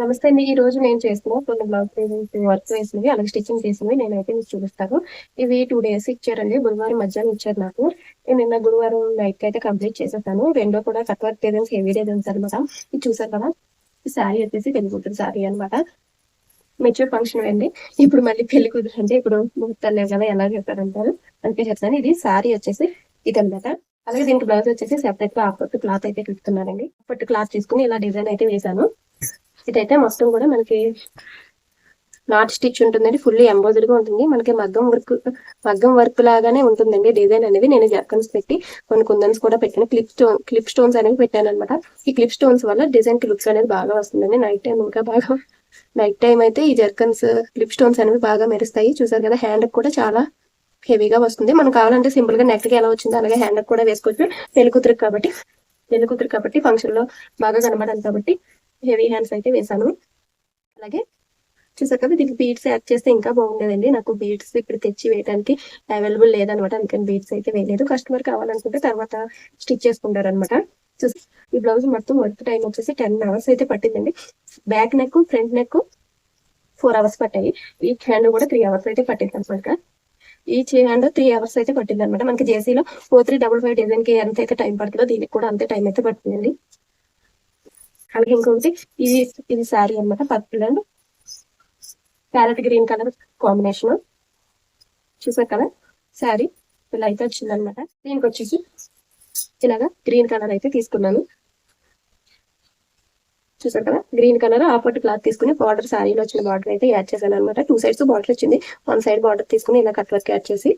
నమస్తే అండి. ఈ రోజు నేను చేసిన కొన్ని బ్లౌజ్ వర్క్ వేసినవి అలాగే స్టిచ్చింగ్ చేసినవి నేనైతే మీకు చూపిస్తాను. ఇవి టూ డేస్ ఇచ్చారండి. గురువారం మధ్యాహ్నం ఇచ్చారు నాకు. నేను నిన్న గురువారం నైట్ అయితే కంప్లీట్ చేసేసాను. రెండో కూడా cut work designs heavy designs అనమాట ఇది చూసారు కదా? ఈ శారీ వచ్చేసి పెళ్ళి కూతురు శారీ అనమాట మెచ్యూర్ ఫంక్షన్ అండి. ఇప్పుడు మళ్ళీ పెళ్ళి కూతురు అంటే ఇప్పుడు ముహూర్తాలు లేవు కదా ఎలా చెప్తారంటారు అందుకే చెప్తాను ఇది శారీ వచ్చేసి ఇది అలాగే దీనికి బ్లౌజ్ వచ్చేసి సెపరేట్గా ఆపట్టు క్లాత్ అయితే పెడుతున్నానండి ఆపట్టు క్లాత్ తీసుకుని ఇలా డిజైన్ అయితే వేసాను ఇదైతే మొత్తం కూడా మనకి నాట్ స్టిచ్ ఉంటుందండి ఫుల్లీ ఎంబ్రాయిడరీ గా ఉంటుంది. మనకి మగ్గం వర్క్ మగ్గం వర్క్ లాగానే ఉంటుందండి. డిజైన్ అనేది నేను జర్కన్స్ పెట్టి కొన్ని కుందన్స్ కూడా పెట్టాను. క్లిప్ స్టోన్ క్లిప్ స్టోన్స్ అనేవి పెట్టాను అనమాట ఈ క్లిప్ స్టోన్స్ వల్ల డిజైన్కి లుక్స్ అనేది బాగా వస్తుందండి. నైట్ టైం ఇంకా బాగా నైట్ టైం అయితే ఈ జర్కన్స్ క్లిప్ స్టోన్స్ అనేవి బాగా మెరుస్తాయి. చూసారు కదా హ్యాండ్ కూడా చాలా హెవీగా వస్తుంది. మనం కావాలంటే సింపుల్గా నెక్కి ఎలా వచ్చిందో అలాగే హ్యాండ్ కూడా వేసుకోవచ్చు. పెళ్ళి కూతురు కాబట్టి పెళ్ళి కూతురు కాబట్టి ఫంక్షన్లో బాగా కనబడాలి కాబట్టి హెవీ హ్యాండ్స్ అయితే వేసాను అలాగే చూసాక దీనికి బీడ్స్ యాడ్ చేస్తే ఇంకా బాగుండేదండి. నాకు బీడ్స్ ఇప్పుడు తెచ్చి వేయడానికి అవైలబుల్ లేదనమాట. అందుకని బీడ్స్ అయితే వేయలేదు. కస్టమర్ కావాలనుకుంటే తర్వాత స్టిచ్ చేసుకుంటారు అనమాట ఈ బ్లౌజ్ మొత్తం వర్క్ టైం వచ్చేసి టెన్ అవర్స్ అయితే పట్టిందండి. Back neck front neck four hours పట్టాయి. ఈ హ్యాండ్ కూడా త్రీ అవర్స్ అయితే పట్టింది అనమాట. ఈ హ్యాండ్ త్రీ అవర్స్ అయితే పట్టింది అనమాట. మనకి జేసీలో ఫోర్ త్రీ డబుల్ ఫైవ్ డిజైన్కి ఎంత అయితే టైం పడుతుందో దీనికి కూడా అంతే టైం అయితే పడుతుందండి అలాగే ఇంకొకటి ఇది ఇది శారీ అనమాట purple and parrot green colour combination చూసారు కదా? శారీ ఇలా అయితే వచ్చింది అనమాట దీనికి వచ్చేసి ఇలాగా గ్రీన్ కలర్ అయితే తీసుకున్నాను. చూసారు కదా? గ్రీన్ కలర్ ఆపట్ క్లాత్ తీసుకుని బార్డర్ శారీలో వచ్చిన బార్డర్ అయితే యాడ్ చేశాను అనమాట టూ సైడ్స్ బార్డర్ వచ్చింది. వన్ సైడ్ బార్డర్ తీసుకుని ఇలా కట్ వర్క్ యాడ్ చేసి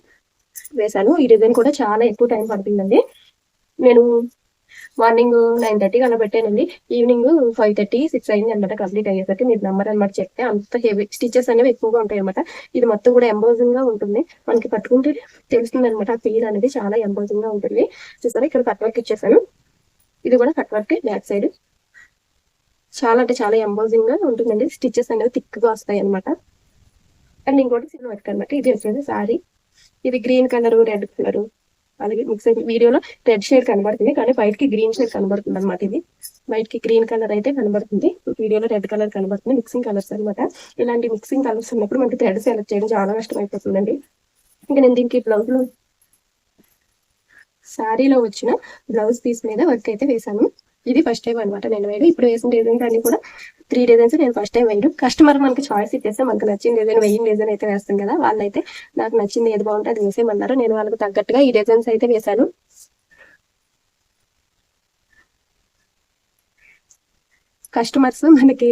వేశాను. ఈ డిజైన్ కూడా చాలా ఎక్కువ టైం పడుతుందండి. నేను మార్నింగ్ నైన్ థర్టీ అలా పెట్టానండి. ఈవినింగ్ ఫైవ్ థర్టీ సిక్స్ అయింది అనమాట కంప్లీట్ అయ్యేసరికి మీరు నెంబర్ అనమాట చెప్తే. అంత హెవీ స్టిచెస్ అనేవి ఎక్కువగా ఉంటాయి అనమాట ఇది మొత్తం కూడా ఎంబోజింగ్గా ఉంటుంది. మనకి పట్టుకుంటే తెలుస్తుంది అనమాట ఆ ఫీల్ అనేది చాలా ఎంబోజింగ్గా ఉంటుంది. చూసారా? ఇక్కడ కట్ వర్క్ ఇచ్చేసాను. ఇది కూడా కట్ వర్క్ బ్యాక్ సైడ్. చాలా అంటే చాలా ఎంబోజింగ్గా ఉంటుందండి. స్టిచెస్ అనేవి థిక్గా వస్తాయి అనమాట అండ్ ఇంకోటి సిల్వర్ వర్క్ అనమాట ఇది వచ్చేసి సారీ. ఇది గ్రీన్ కలర్ రెడ్ కలర్. అలాగే మిక్స్ వీడియోలో రెడ్ షేడ్ కనబడుతుంది. కానీ వైట్కి గ్రీన్ షేడ్ కనబడుతుంది అనమాట ఇది. వైట్కి గ్రీన్ కలర్ అయితే కనబడుతుంది. వీడియోలో రెడ్ కలర్ కనబడుతుంది. మిక్సింగ్ కలర్స్ అనమాట ఇలాంటి మిక్సింగ్ కలర్స్ ఉన్నప్పుడు మనకి థ్రెడ్ సెలెక్ట్ చేయడం చాలా కష్టం అయిపోతుందండి ఇంకా నేను దీనికి బ్లౌజ్లో శారీలో వచ్చిన బ్లౌజ్ పీస్ మీద వర్క్ అయితే వేసాను ఇది ఫస్ట్ టైం అనమాట నేను వేయడం. ఇప్పుడు వేసిన డిజైన్స్ అన్ని కూడా త్రీ డిజైన్స్ నేను ఫస్ట్ టైం వేయడం కస్టమర్ మనకి చాయిస్ ఇచ్చేస్తే మనకు నచ్చిన డిజైన్ వెయ్యిన డిజైన్ అయితే వేస్తాం కదా. వాళ్ళైతే నాకు నచ్చింది ఏది బాగుంటే అది వేసేయమన్నారు. నేను వాళ్ళకి తగ్గట్టుగా ఈ డిజైన్స్ అయితే వేశాను. కస్టమర్స్ మనకి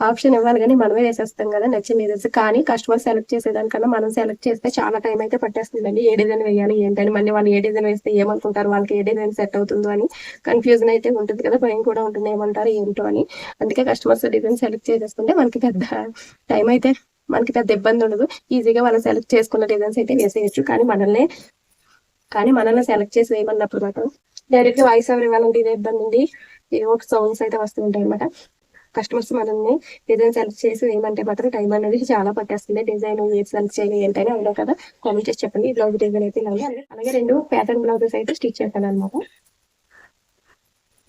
ఆప్షన్ ఇవ్వాలి కానీ మనమే వేసేస్తాం కదా నచ్చిన డిజైన్స్ కానీ కస్టమర్ సెలెక్ట్ చేసేదానికన్నా మనం సెలెక్ట్ చేస్తే చాలా టైం అయితే పట్టేస్తుందండి. ఏ డిజైన్ వేయాలి ఏంటని. మళ్ళీ వాళ్ళు ఏ డిజైన్ వేస్తే ఏమనుకుంటారు వాళ్ళకి ఏ డిజైన్ సెట్ అవుతుందో అని కన్ఫ్యూజన్ అయితే ఉంటుంది కదా భయం కూడా ఉంటుంది. ఏమంటారు ఏంటో అని. అందుకే కస్టమర్స్ డిజైన్ సెలెక్ట్ చేసేసుకుంటే మనకి పెద్ద టైం అయితే మనకి పెద్ద ఇబ్బంది ఉండదు. ఈజీగా వాళ్ళు సెలెక్ట్ చేసుకున్న డిజైన్స్ అయితే వేసేయచ్చు. కానీ మనల్ని కానీ మనల్ని సెలెక్ట్ చేసి వేయమన్నప్పుడు మాత్రం డైరెక్ట్ వాయిస్ ఓవర్ ఇవ్వాలంటే ఇదే ఇబ్బంది ఉంది ఏవో సౌండ్స్ అయితే వస్తుంటాయి అనమాట కస్టమర్స్ మనల్ని డిజైన్ సెలెక్ట్ చేసి ఏమంటే మాత్రం టైం అనేది చాలా పట్టేస్తుంది. డిజైన్ సెలెక్ట్ చేయాలి ఏంటని అవునా కదా. కామెంట్ చేసి చెప్పండి. బ్లౌజ్ డిజైన్ అయితే ఇలా అలాగే రెండు ప్యాటర్న్ బ్లౌజెస్ అయితే స్టిచ్ చేస్తాను అనమాట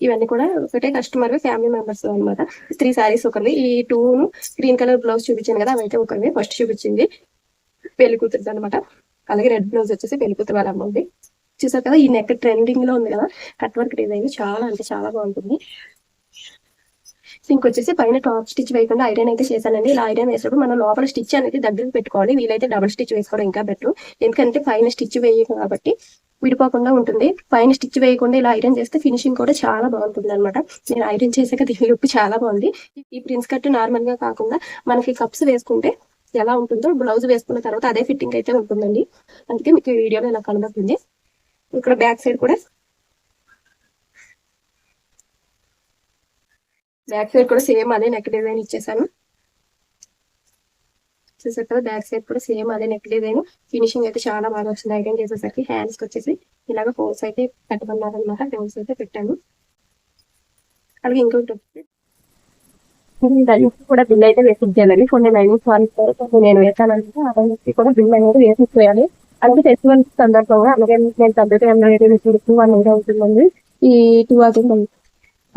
ఇవన్నీ కూడా ఒకటే కస్టమర్ ఫ్యామిలీ మెంబర్స్ అనమాట త్రీ సారీస్ ఒకరివి. ఈ టూ గ్రీన్ కలర్ బ్లౌజ్ చూపించాను కదా అవైతే ఒకరివి. ఫస్ట్ చూపించింది పెళ్ళి కూతురు అనమాట అలాగే రెడ్ బ్లౌజ్ వచ్చేసి పెళ్ళి కూతురు వాళ్ళ అమ్మ చూసారు కదా ఈ నెక్ ట్రెండింగ్లో ఉంది కదా. కట్ వర్క్ డిజైన్ చాలా అంటే చాలా బాగుంటుంది. సింక్ వచ్చేసి పైన టాప్ స్టిచ్ వేయకుండా ఐరన్ అయితే చేశానండి. ఇలా ఐరన్ వేసినప్పుడు మనం లోపల స్టిచ్ అనేది దగ్గరకు పెట్టుకోవాలి. వీలైతే డబుల్ స్టిచ్ వేసుకోవడం ఇంకా బెటర్. ఎందుకంటే పైన స్టిచ్ వేయకు కాబట్టి విడిపోకుండా ఉంటుంది. పైన స్టిచ్ వేయకుండా ఇలా ఐరన్ చేస్తే ఫినిషింగ్ కూడా చాలా బాగుంటుంది అనమాట నేను ఐరన్ చేసాక దీని లుక్ చాలా బాగుంది. ఈ ప్రిన్స్ కట్ నార్మల్గా కాకుండా మనకి కప్స్ వేసుకుంటే ఎలా ఉంటుందో బ్లౌజ్ వేసుకున్న తర్వాత అదే ఫిట్టింగ్ అయితే ఉంటుందండి. అందుకే మీకు ఈ వీడియోలో ఇలా కనబడుతుంది. ఇక్కడ బ్యాక్ సైడ్ కూడా బ్యాక్ సైడ్ కూడా సేమ్ అదే నెక్ డిజైన్ ఇచ్చేసాను. చూసారు కదా బ్యాక్ సైడ్ కూడా సేమ్ అదే నెక్ డిజైన్. ఫినిషింగ్ అయితే చాలా బాగా వచ్చింది. ఐరన్ చేసేసరికి హ్యాండ్స్ వచ్చేసి ఇలాగ ఫోల్స్ అయితే పెట్టమన్నారు అనమాట డౌన్స్ అయితే పెట్టాను. అలాగే ఇంకొకటి వచ్చి కూడా బిల్ అయితే వేసి ఇచ్చేయాలండి కొన్ని లైనింగ్స్ వాళ్ళు కొన్ని నేను వేసానంటే అవన్నీ కూడా బిల్ అనేది వేసి ఇచ్చేయాలి అలాగే ఫెస్టివల్ సందర్భంగా అలాగే నేను తగ్గట్టు ఎంబ్రాయిడరీ వన్ అవుతుందండి ఈ టూ అవుతుంది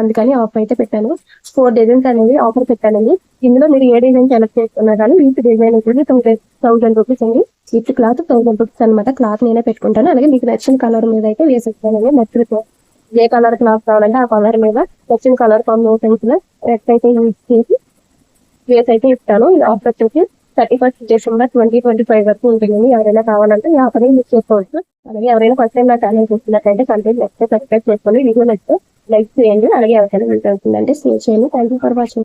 అందుకని ఆఫర్ అయితే పెట్టాను. ఫోర్ డిజైన్స్ అనేది ఆఫర్ పెట్టానండి. ఇందులో మీరు ఏ డిజైన్ సెలెక్ట్ చేసుకున్నా కానీ వీటి డిజైన్ వచ్చేసి థౌసండ్ థౌసండ్ రూపీస్ అండి. విత్ క్లాత్ థౌసండ్ రూపీస్ అనమాట క్లాత్ నేనే పెట్టుకుంటాను. అలాగే మీకు నచ్చిన కలర్ మీద అయితే వేసేస్తానండి. నచ్చిన ఏ కలర్ క్లాత్ కావాలంటే ఆ కలర్ మీద నచ్చిన కలర్ కాంబినేషన్స్ రెక్స్ అయితే యూజ్ చేసి వేస్ అయితే ఇస్తాను. ఈ ఆఫర్ వచ్చేసి thirty first December twenty twenty five వరకు ఉంటుందండి. ఎవరైనా కావాలంటే ఈ ఆఫర్ యూజ్ చేసుకోవచ్చు. అలాగే ఎవరైనా ఫస్ట్ టైం నా ఛానల్ చూస్తున్నట్టయితే కంటెంట్ నచ్చితే సబ్స్క్రైబ్ చేసుకోండి. వీడియో నచ్చితే లైక్ చేయండి అలాగే ఎవరికైనా వీడియో అవుతుందంటే షేర్ చేయండి. Thank you for watching